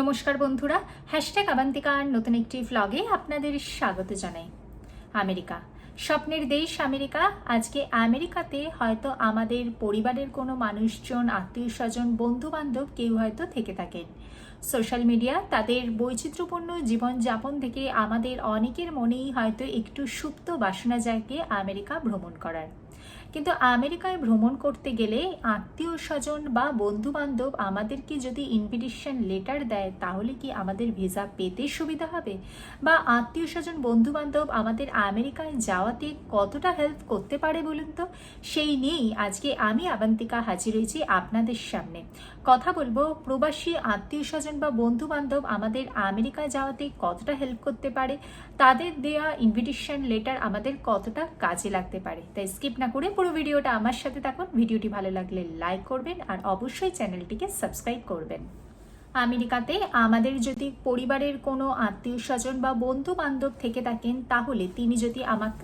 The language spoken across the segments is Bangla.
নমস্কার বন্ধুরা হ্যাশট্যাগ আবান্তিকার নতুন একটি ভ্লগে আপনাদের স্বাগত জানাই। আমেরিকা, স্বপ্নের দেশ আমেরিকা, আজকে আমেরিকাতে হয়তো আমাদের পরিবারের কোনো মানুষজন আত্মীয় স্বজন বন্ধু বান্ধব কেউ হয়তো থেকে থাকেন। সোশ্যাল মিডিয়া তাদের বৈচিত্র্যপূর্ণ জীবনযাপন থেকে আমাদের অনেকের মনেই হয়তো একটু সুপ্ত বাসনা জাগে আমেরিকা ভ্রমণ করার। কিন্তু আমেরিকায় ভ্রমণ করতে গেলে আত্মীয় স্বজন বা বন্ধু বান্ধব আমাদেরকে যদি ইনভিটেশন লেটার দেয়, তাহলে কি আমাদের ভিসা পেতে সুবিধা হবে? বা আত্মীয় স্বজন বন্ধু বান্ধব আমাদের আমেরিকায় যাওয়াতে কতটা হেল্প করতে পারে বলুন তো? সেই নিয়েই আজকে আমি আবান্তিকা হাজির হয়েছি আপনাদের সামনে। কথা বলব, প্রবাসী আত্মীয় স্বজন বা বন্ধু বান্ধব আমাদের আমেরিকায় যাওয়াতে কতটা হেল্প করতে পারে? তাদের দেয়া ইনভিটেশন লেটার আমাদের কতটা কাজে লাগতে পারে? তাই স্কিপ না করে পুরো ভিডিওটা আমার সাথে থাকুন। ভিডিওটি ভালো লাগলে লাইক করবেন আর অবশ্যই চ্যানেলটিকে সাবস্ক্রাইব করবেন। আমেরিকাতে আমাদের যদি পরিবারের কোনো আত্মীয় স্বজন বা বন্ধু বান্ধব থেকে থাকেন, তাহলে তিনি যদি আমাকে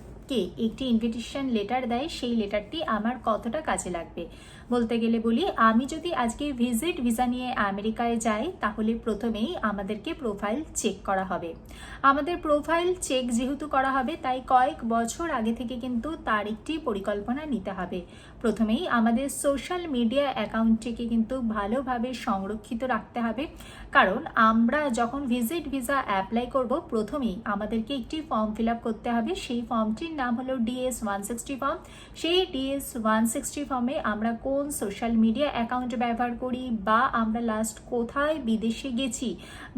একটি ইনভিটেশন লেটার দেয়, সেই লেটারটি আমার কতটা কাজে লাগবে? বলতে গেলে বলি, আমি যদি আজকে ভিজিট ভিসা নিয়ে আমেরিকায় যাই, তাহলে প্রথমেই আমাদেরকে প্রোফাইল চেক করা হবে। আমাদের প্রোফাইল চেক যেহেতু করা হবে, তাই কয়েক বছর আগে থেকে কিন্তু তার একটি পরিকল্পনা নিতে হবে। প্রথমেই আমাদের সোশ্যাল মিডিয়া অ্যাকাউন্টটিকে কিন্তু ভালোভাবে সংরক্ষিত রাখতে হবে। কারণ আমরা যখন ভিজিট ভিসা অ্যাপ্লাই করব, প্রথমেই আমাদেরকে একটি ফর্ম ফিল করতে হবে। সেই ফর্মটির নাম হলো ডিএস ওয়ান সিক্সটি ফর্ম সেই ডিএস ওয়ান সিক্সটি ফর্মে আমরা কোন সোশ্যাল মিডিয়া অ্যাকাউন্ট ব্যবহার করি বা আমরা লাস্ট কোথায় বিদেশে গেছি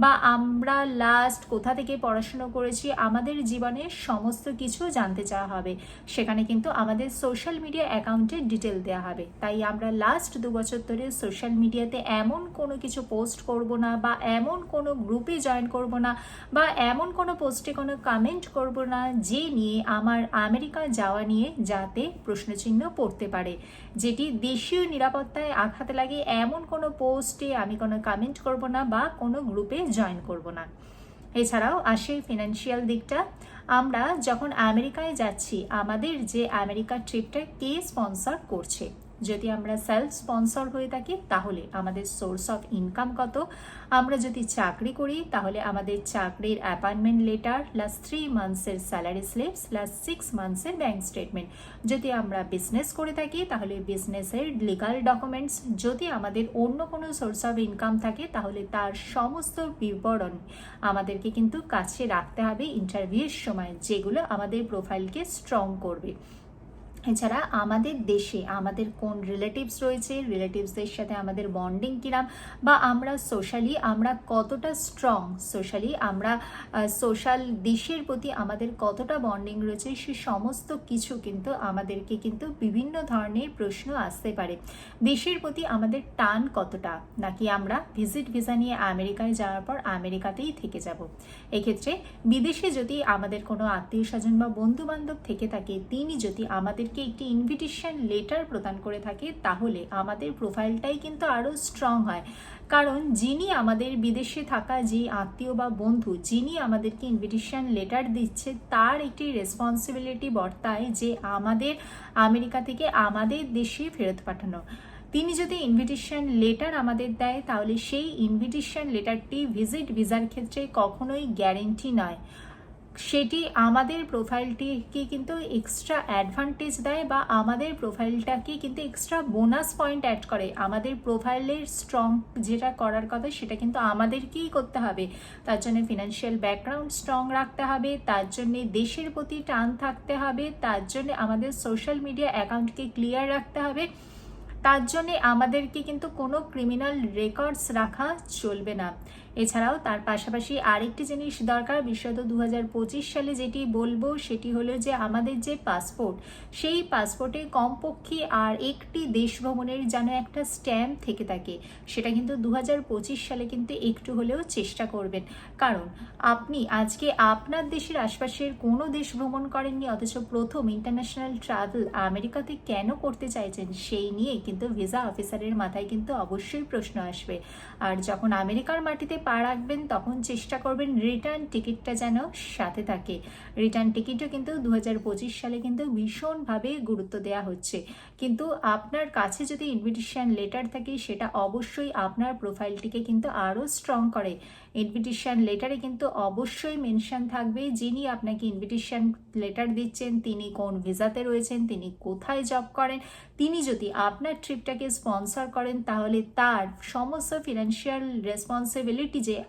বা আমরা লাস্ট কোথা থেকে পড়াশুনো করেছি, আমাদের জীবনের সমস্ত কিছু জানতে চাওয়া হবে। সেখানে কিন্তু আমাদের সোশ্যাল মিডিয়া অ্যাকাউন্টের ডিটেল দেওয়া হবে। তাই আমরা লাস্ট দু বছর ধরে সোশ্যাল মিডিয়াতে এমন কোনো কিছু পোস্ট করব না বা এমন কোনো গ্রুপে জয়েন করব না বা এমন কোনো পোস্টে কোনো কমেন্ট করব না যে নিয়ে আমার আমেরিকা যাওয়া নিয়ে যাতে প্রশ্নচিহ্ন পড়তে পারে। যেটি দেশীয় নিরাপত্তায় আঘাত লাগে, এমন কোনো পোস্টে আমি কোনো কমেন্ট করব না বা কোনো গ্রুপে জয়েন করব না। এছাড়াও আসে ফিনান্সিয়াল দিকটা। আমরা যখন আমেরিকায় যাচ্ছি, আমাদের যে আমেরিকা ট্রিপটা কে স্পন্সর করছে যদি আমরা সেলফ স্পন্সর হয়ে থাকি, তাহলে আমাদের সোর্স অফ ইনকাম কত? আমরা যদি চাকরি করি, তাহলে আমাদের চাকরির অ্যাপয়েন্টমেন্ট লেটার প্লাস থ্রি মান্থসের স্যালারি স্লিপস প্লাস সিক্স মান্থসের ব্যাঙ্ক স্টেটমেন্ট যদি আমরা বিজনেস করে থাকি, তাহলে বিজনেসের লিগাল ডকুমেন্টস যদি আমাদের অন্য কোনো সোর্স অফ ইনকাম থাকে, তাহলে তার সমস্ত বিবরণ আমাদেরকে কিন্তু কাছে রাখতে হবে ইন্টারভিউয়ের সময়, যেগুলো আমাদের প্রোফাইলকে স্ট্রং করবে। এছাড়া আমাদের দেশে আমাদের কোন রিলেটিভস রয়েছে রিলেটিভসদের সাথে আমাদের বন্ডিং কিরাম, বা আমরা সোশ্যালি আমরা কতটা স্ট্রং সোশ্যালি আমরা সোশ্যাল দেশের প্রতি আমাদের কতটা বন্ডিং রয়েছে, সে সমস্ত কিছু কিন্তু আমাদেরকে কিন্তু বিভিন্ন ধরনের প্রশ্ন আসতে পারে। দেশের প্রতি আমাদের টান কতটা? নাকি আমরা ভিজিট ভিসা নিয়ে আমেরিকায় যাওয়ার পর আমেরিকাতেই থেকে যাব? এক্ষেত্রে বিদেশে যদি আমাদের কোনো আত্মীয় স্বজন বা বন্ধু বান্ধব থেকে থাকে, তিনি যদি আমাদের আমাদেরকে একটি ইনভিটেশন লেটার প্রদান করে থাকে, তাহলে আমাদের প্রোফাইলটাই কিন্তু আরও স্ট্রং হয়। কারণ যিনি আমাদের বিদেশে থাকা যে আত্মীয় বা বন্ধু, যিনি আমাদেরকে ইনভিটেশন লেটার দিচ্ছে, তার একটি রেসপন্সিবিলিটি বর্তায় যে আমাদের আমেরিকা থেকে আমাদের দেশে ফেরত পাঠানো। তিনি যদি ইনভিটেশন লেটার আমাদের দেয়, তাহলে সেই ইনভিটেশন লেটারটি ভিজিট ভিসার ক্ষেত্রে কখনোই গ্যারেন্টি নয়। সেটি আমাদের প্রোফাইলটিকে কিন্তু এক্সট্রা অ্যাডভান্টেজ দেয় বা আমাদের প্রোফাইলটাকে কিন্তু এক্সট্রা বোনাস পয়েন্ট অ্যাড করে। আমাদের প্রোফাইলের স্ট্রং যেটা করার কথা সেটা কিন্তু আমাদেরকেই করতে হবে। তার জন্য ফিনান্সিয়াল ব্যাকগ্রাউন্ড স্ট্রং রাখতে হবে, তার জন্য দেশের প্রতি টান থাকতে হবে, তার জন্য আমাদের সোশ্যাল মিডিয়া অ্যাকাউন্টকে ক্লিয়ার রাখতে হবে। তার জন্যে আমাদেরকে কিন্তু কোনো ক্রিমিনাল রেকর্ডস রাখা চলবে না। এছাড়াও তার পাশাপাশি আরেকটি জিনিস দরকার, বিশেষত দু হাজার পঁচিশ সালে যেটি বলব সেটি হলো যে আমাদের যে পাসপোর্ট, সেই পাসপোর্টে কমপক্ষে আর একটি দেশ ভ্রমণের যেন একটা স্ট্যাম্প থেকে থাকে, সেটা কিন্তু দু হাজার পঁচিশ সালে কিন্তু একটু হলেও চেষ্টা করবেন। কারণ আপনি, আজকে আপনার দেশের আশপাশের কোনো দেশ ভ্রমণ করেননি, অথচ প্রথম ইন্টারন্যাশনাল ট্রাভেল আমেরিকাতে কেন করতে চাইছেন, সেই নিয়ে কিন্তু ভিসা অফিসারের মাথায় কিন্তু অবশ্যই প্রশ্ন আসবে। আর যখন আমেরিকার মাটিতে পা রাখবেন, তখন চেষ্টা করবেন রিটার্ন টিকিটটা যেন সাথে থাকে। রিটার্ন টিকিটও কিন্তু দু হাজার পঁচিশ সালে কিন্তু ভীষণভাবে গুরুত্ব দেওয়া হচ্ছে। কিন্তু আপনার কাছে যদি ইনভিটেশন লেটার থাকে, সেটা অবশ্যই আপনার প্রোফাইলটিকে কিন্তু আরও স্ট্রং করে। ইনভিটেশন লেটারে কিন্তু অবশ্যই মেনশন থাকবে যিনি আপনাকে ইনভিটেশন লেটার দিচ্ছেন, তিনি কোন ভিসাতে রয়েছেন, তিনি কোথায় জব করেন। তিনি যদি আপনার ট্রিপটাকে স্পন্সর করেন, তাহলে তার সমস্ত ফিনান্সিয়াল রেসপন্সিবিলিটি যে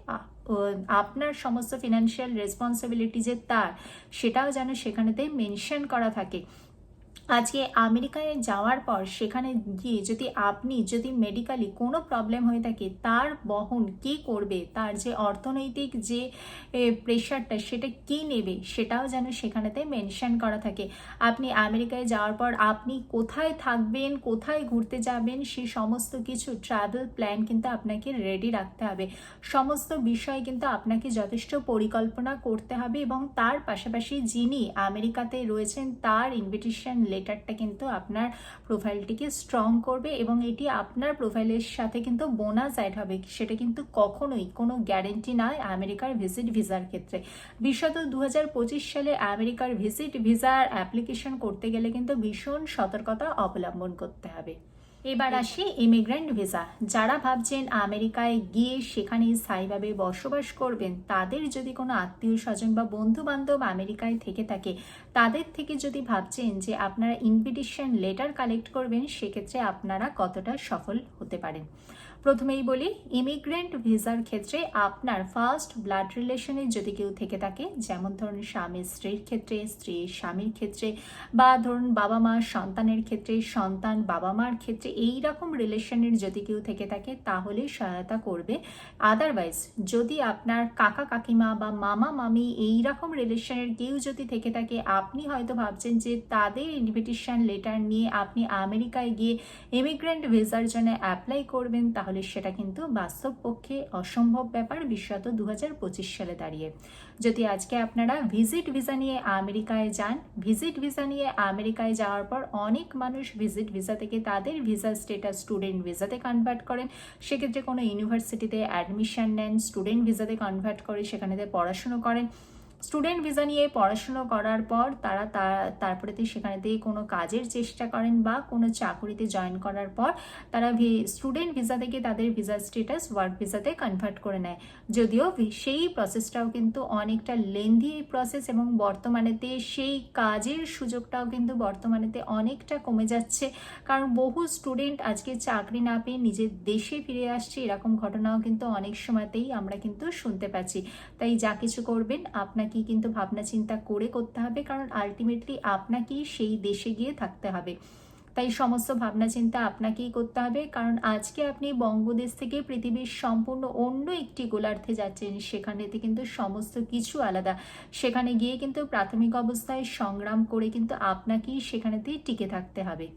আপনার সমস্ত ফিনান্সিয়াল রেসপন্সিবিলিটি যে তার সেটাও যেন সেখানেতে মেনশন করা থাকে। আজকে আমেরিকায় যাওয়ার পর সেখানে গিয়ে যদি আপনি যদি মেডিকেলি কোনো প্রবলেম হয়ে থাকে, তার বহন কে করবে? তার যে অর্থনৈতিক যে প্রেশারটা সেটা কে নেবে? সেটাও যেন সেখানেতে মেনশন করা থাকে। আপনি আমেরিকায় যাওয়ার পর আপনি কোথায় থাকবেন, কোথায় ঘুরতে যাবেন, সে সমস্ত কিছু ট্রাভেল প্ল্যান কিন্তু আপনাকে রেডি রাখতে হবে। সমস্ত বিষয় কিন্তু আপনাকে যথেষ্ট পরিকল্পনা করতে হবে এবং তার পাশাপাশি যিনি আমেরিকাতে রয়েছেন, তার ইনভিটেশন লেটারটা কিন্তু আপনার প্রোফাইলটিকে স্ট্রং করবে এবং এটি আপনার প্রোফাইলের সাথে কিন্তু বোনাস অ্যাড হবে। সেটা কিন্তু কখনোই কোনো গ্যারেন্টি নয় আমেরিকার ভিজিট ভিসার ক্ষেত্রে। বিশেষত দু হাজার পঁচিশ সালে আমেরিকার ভিজিট ভিসার অ্যাপ্লিকেশন করতে গেলে কিন্তু ভীষণ সতর্কতা অবলম্বন করতে হবে। এবার আসি ইমিগ্রেন্ট ভিসা যারা ভাবছেন আমেরিকায় গিয়ে সেখানে স্থায়ীভাবে বসবাস করবেন, তাদের যদি কোনো আত্মীয় স্বজন বা বন্ধু বান্ধব আমেরিকায় থেকে থাকে, তাদের থেকে যদি ভাবছেন যে আপনারা ইনভিটেশন লেটার কালেক্ট করবেন, সেক্ষেত্রে আপনারা কতটা সফল হতে পারেন। প্রথমেই বলি ইমিগ্রেন্ট ভিসার ক্ষেত্রে আপনার ফার্স্ট ব্লাড রিলেশনে যদি কেউ থেকে থাকে, যেমন ধরুন স্বামী, স্ত্রীর ক্ষেত্রে, স্ত্রী স্বামীর ক্ষেত্রে, বা ধরুন বাবা মা সন্তানের ক্ষেত্রে, সন্তান বাবা মার ক্ষেত্রে, এই রকম রিলেশনের যদি কেউ থেকে থাকে, তাহলে সহায়তা করবে। আদারওয়াইজ যদি আপনার কাকা কাকিমা বা মামা মামি এই রকম রিলেশনের কেউ যদি থেকে থাকে, আপনি হয়তো ভাবছেন যে তাদের ইনভিটেশন লেটার নিয়ে আপনি আমেরিকায় গিয়ে ইমিগ্রেন্ট ভিসার জন্য অ্যাপ্লাই করবেন, তাহলে সেটা কিন্তু বাস্তব পক্ষে অসম্ভব ব্যাপার বিশেষত দু হাজার পঁচিশ সালে দাঁড়িয়ে। যদি আজকে আপনারা ভিজিট ভিসা নিয়ে আমেরিকায় যান, ভিজিট ভিসা নিয়ে আমেরিকায় যাওয়ার পর অনেক মানুষ ভিজিট ভিসা থেকে তাদের ভিসা স্টেটাস, স্টুডেন্ট ভিসাতে কনভার্ট করেন। সেক্ষেত্রে কোনো ইউনিভার্সিটিতে অ্যাডমিশন নেন, স্টুডেন্ট ভিসাতে কনভার্ট করে সেখানেতে পড়াশুনো করেন। স্টুডেন্ট ভিসা নিয়ে পড়াশুনো করার পর তারা তা- তারপরেতে সেখানেতে কোনো কাজের চেষ্টা করেন বা কোনো চাকুরিতে জয়েন করার পর তারা স্টুডেন্ট ভিসা থেকে তাদের ভিসা স্টেটাস ওয়ার্ক ভিসাতে কনভার্ট করে নেয়। যদিও সেই প্রসেসটাও কিন্তু অনেকটা লেন্দি প্রসেস এবং বর্তমানেতে সেই কাজের সুযোগটাও কিন্তু বর্তমানেতে অনেকটা কমে যাচ্ছে। কারণ বহু স্টুডেন্ট আজকে চাকরি না পেয়ে নিজের দেশে ফিরে আসছে, এরকম ঘটনাও কিন্তু অনেক সময়তেই আমরা কিন্তু শুনতে পাচ্ছি। তাই যা কিছু করবেন, আপনাকে কিন্তু ভাবনা চিন্তা করে করতে হবে, কারণ আলটিমেটলি আপনাকেই সেই দেশে গিয়ে থাকতে হবে। তাই সমস্ত ভাবনা চিন্তা আপনাকেই করতে হবে, কারণ আজকে আপনি বঙ্গদেশ থেকে পৃথিবীর সম্পূর্ণ অন্য একটি গোলার্ধে যাচ্ছেন, সেখানেতে কিন্তু সমস্ত কিছু আলাদা। সেখানে গিয়ে কিন্তু প্রাথমিক অবস্থায় সংগ্রাম করে কিন্তু আপনাকেই সেখানেতেই টিকে থাকতে হবে।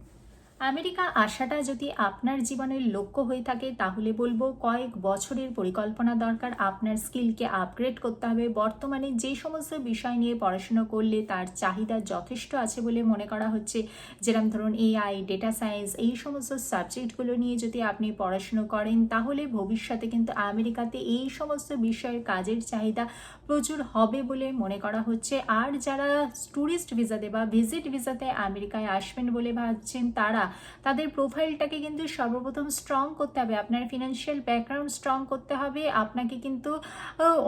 আমেরিকা আসাটা যদি আপনার জীবনের লক্ষ্য হয়ে থাকে, তাহলে বলব কয়েক বছরের পরিকল্পনা দরকার। আপনার স্কিলকে আপগ্রেড করতে হবে। বর্তমানে যে সমস্ত বিষয় নিয়ে পড়াশুনো করলে তার চাহিদা যথেষ্ট আছে বলে মনে করা হচ্ছে। যেরকম ধরুন এআই ডেটা সায়েন্স এই সমস্ত সাবজেক্টগুলো নিয়ে যদি আপনি পড়াশুনো করেন, তাহলে ভবিষ্যতে কিন্তু আমেরিকাতে এই সমস্ত বিষয়ের কাজের চাহিদা প্রচুর হবে বলে মনে করা হচ্ছে। আর যারা ট্যুরিস্ট ভিসাতে বা ভিজিট ভিসাতে আমেরিকায় আসবেন বলে ভাবছেন তারা, তাদের প্রোফাইলটাকে কিন্তু সর্বপ্রথম স্ট্রং করতে হবে। আপনার ফিনান্সিয়াল ব্যাকগ্রাউন্ড স্ট্রং করতে হবে। আপনাকে কিন্তু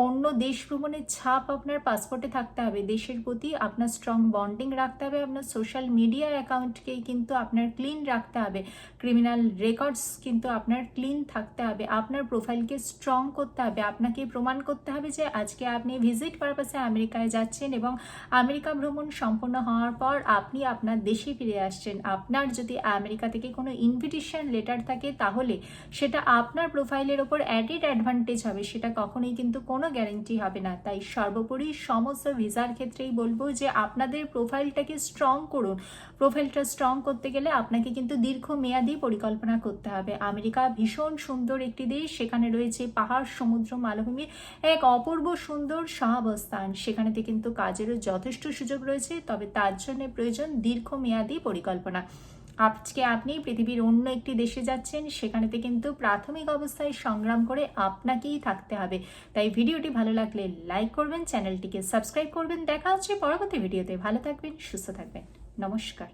অন্য দেশ ভ্রমণের ছাপ আপনার পাসপোর্টে থাকতে হবে। দেশের প্রতি আপনার স্ট্রং বন্ডিং রাখতে হবে। আপনার সোশ্যাল মিডিয়া অ্যাকাউন্টকে কিন্তু আপনার ক্লিন রাখতে হবে। ক্রিমিনাল রেকর্ডস কিন্তু আপনার ক্লিন থাকতে হবে। আপনার প্রোফাইলকে স্ট্রং করতে হবে। আপনাকে প্রমাণ করতে হবে যে আজকে আপনি ভিজিট পারপাসে আমেরিকায় যাচ্ছেন এবং আমেরিকা ভ্রমণ সম্পন্ন হওয়ার পর আপনি আপনার দেশে ফিরে আসছেন। আপনার যদি আমেরিকা থেকে কোনো ইনভিটেশন লেটার থাকে, তাহলে সেটা আপনার প্রোফাইলের ওপর অ্যাডেড অ্যাডভান্টেজ হবে। সেটা কখনোই কিন্তু কোনো গ্যারেন্টি হবে না। তাই সর্বোপরি সমস্ত ভিসার ক্ষেত্রেই বলব যে আপনাদের প্রোফাইলটাকে স্ট্রং করুন। প্রোফাইলটা স্ট্রং করতে গেলে আপনাকে কিন্তু দীর্ঘমেয়াদী পরিকল্পনা করতে হবে। আমেরিকা ভীষণ সুন্দর একটি দেশ। সেখানে রয়েছে পাহাড়, সমুদ্র মালভূমির এক অপূর্ব সুন্দর সহাবস্থান। সেখানেতে কিন্তু কাজেরও যথেষ্ট সুযোগ রয়েছে, তবে তার জন্য প্রয়োজন দীর্ঘমেয়াদী পরিকল্পনা। আজকে আপনি পৃথিবীর অন্য একটি দেশে যাচ্ছেন, সেখানেতে কিন্তু প্রাথমিক অবস্থায় সংগ্রাম করে আপনাকেই থাকতে হবে। তাই ভিডিওটি ভালো লাগলে লাইক করবেন, চ্যানেলটিকে সাবস্ক্রাইব করবেন। দেখা হচ্ছে পরবর্তী ভিডিওতে। ভালো থাকবেন, সুস্থ থাকবেন। নমস্কার।